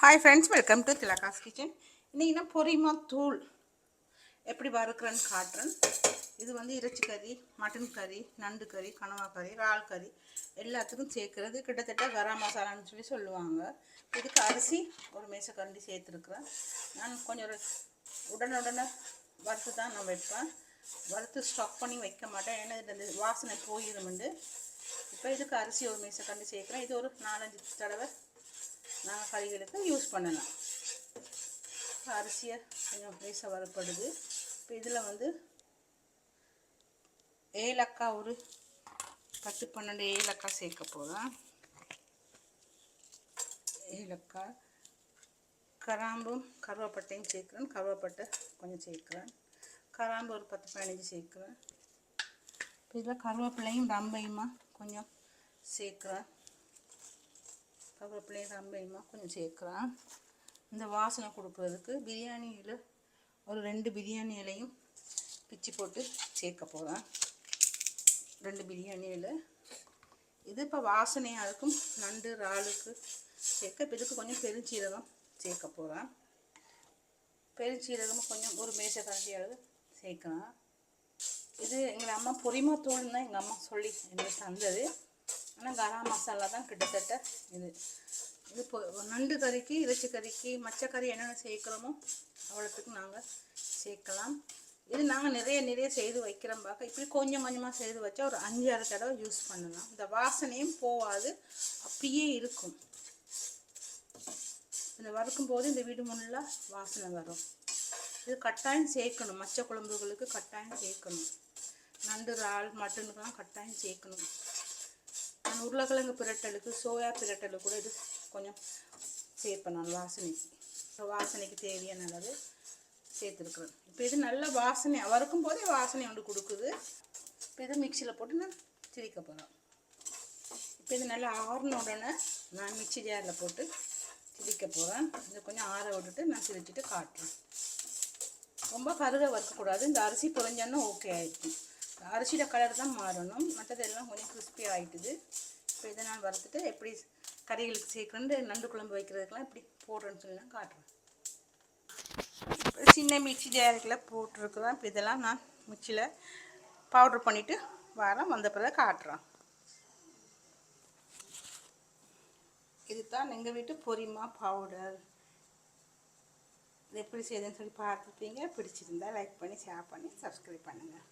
Hi friends welcome to Thilaga's kitchen இன்றைக்கி நான் பொரிமா தூள் எப்படி வறுக்கிறேன்னு காட்டுறேன். இது வந்து இறைச்சி கறி மட்டன் கறி நண்டு கறி கனவா கறி இறால் கறி எல்லாத்துக்கும் சேர்க்குறது. கிட்டத்தட்ட கரம் மசாலான்னு சொல்லி சொல்லுவாங்க. இதுக்கு அரிசி ஒரு மேசக்கரண்டி சேர்த்துருக்குறேன். நான் கொஞ்சம் உடனுடனே வறுத்து தான் நான் வைப்பேன். வறுத்து ஸ்டாக் பண்ணி வைக்க மாட்டேன். ஏன்னா இந்த வாசனை போயிருமுண்டு. இப்போ இதுக்கு அரிசி ஒரு மேசக்கரண்டி சேர்க்குறேன். இது ஒரு நாலஞ்சு தடவை நாங்கள் கறிகளுக்கு யூஸ் பண்ணலாம் அரிசியை கொஞ்சம் லேசாக வரப்படுது இப்போ இதில் வந்து ஏலக்காய் ஒரு பத்து பன்னெண்டு ஏலக்காய் சேர்க்க போகிறேன் ஏலக்காய் கராம்பும் கருவேப்பட்டையும் சேர்க்குறேன். கருவாப்பட்டை கொஞ்சம் சேர்க்குறேன். கராம்பு ஒரு பத்து பதினஞ்சு சேர்க்குறேன். இப்போ இதில் கருவேப்பிலையும் ரம்பையுமா கொஞ்சம் சேர்க்குறேன். கருவேப்பிலையும் ரம்பையுமா கொஞ்சம் சேர்க்குறான் இந்த வாசனை கொடுக்குறதுக்கு பிரியாணியில் ஒரு ரெண்டு பிரியாணி இலையும் பிச்சு போட்டு சேர்க்க போகிறேன் ரெண்டு பிரியாணியில் இது இப்போ வாசனையாக இருக்கும். நண்டு இறாலுக்கு சேர்க்க இப்போ இதுக்கு கொஞ்சம் பெருஞ்சீரகம் சேர்க்க போகிறேன் பெருஞ்சீரகம் கொஞ்சம் ஒரு மேசை கரண்டி அளவு சேர்க்கலாம். இது எங்கள் அம்மா பொரிமா தூள் தான் எங்கள் அம்மா சொல்லி எனக்கு தந்தது. ஆனால் கரம் மசாலா தான் கிட்டத்தட்ட இது. இது இப்போ நண்டு கறிக்கு இறைச்சி கறிக்கு மச்சக்கறி என்னென்ன சேர்க்குறோமோ அவ்வளோத்துக்கு நாங்கள் சேர்க்கலாம். இது நாங்கள் நிறைய நிறைய செய்து வைக்கிறோம் பார்க்க. இப்படி கொஞ்சம் கொஞ்சமாக செய்து வச்சா ஒரு அஞ்சு தடவை யூஸ் பண்ணலாம். இந்த வாசனையும் போகாது அப்படியே இருக்கும். இந்த வறுக்கும் போது இந்த வீடு முன்னெல்லாம் வாசனை வரும். இது கட்டாயம் சேர்க்கணும். மச்ச குழம்புகளுக்கு கட்டாயம் சேர்க்கணும். நண்டு இறால் மட்டனுக்கெல்லாம் கட்டாயம் சேர்க்கணும். உருளைக்கிழங்கு பிரட்டலுக்கு சோயா பிரட்டலுக்கு கூட இது கொஞ்சம் சேர்ப்பேன் நான் வாசனைக்கு. இப்போ வாசனைக்கு தேவையான அளவு சேர்த்துருக்குறேன். இப்போ இது நல்ல வாசனை வறுக்கும் போதே வாசனை ஒன்று கொடுக்குது. இப்போ இது மிக்சியில் போட்டு நான் திரிக்க போகிறேன் இப்போ இது நல்லா ஆறின உடனே நான் மிக்சி ஜாரில் போட்டு திரிக்க போகிறேன் இதை கொஞ்சம் ஆற விட்டுட்டு நான் திரிச்சிட்டு காட்டுறேன். ரொம்ப கருக வறுக்கக்கூடாது. இந்த அரிசி புரிஞ்சோன்னா ஓகே ஆகிடுச்சு அரிசியில் கலர் தான் மாறணும். மற்றதெல்லாம் கொஞ்சம் கிறிஸ்பி ஆகிட்டுது இப்போ இதை நான் வறுத்துட்டு எப்படி கறிகளுக்கு சேர்க்குறேன்னு நண்டு குழம்பு வைக்கிறதுக்கெலாம் எப்படி போடுறேன்னு சொல்லி நான் காட்டுறேன். சின்ன மிக்சி ஜாரில் போட்டிருக்குதான் இப்போ இதெல்லாம் நான் மிக்சியில் பவுட்ரு பண்ணிவிட்டு வாரம் வந்த பிறகு காட்டுறேன். இது தான் எங்கள் வீட்டு பொரிமா பவுடர் இது எப்படி செய்யுதுன்னு சொல்லி பார்த்துருப்பீங்க. பிடிச்சிருந்தா லைக் பண்ணி ஷேர் பண்ணி சப்ஸ்கிரைப் பண்ணுங்கள்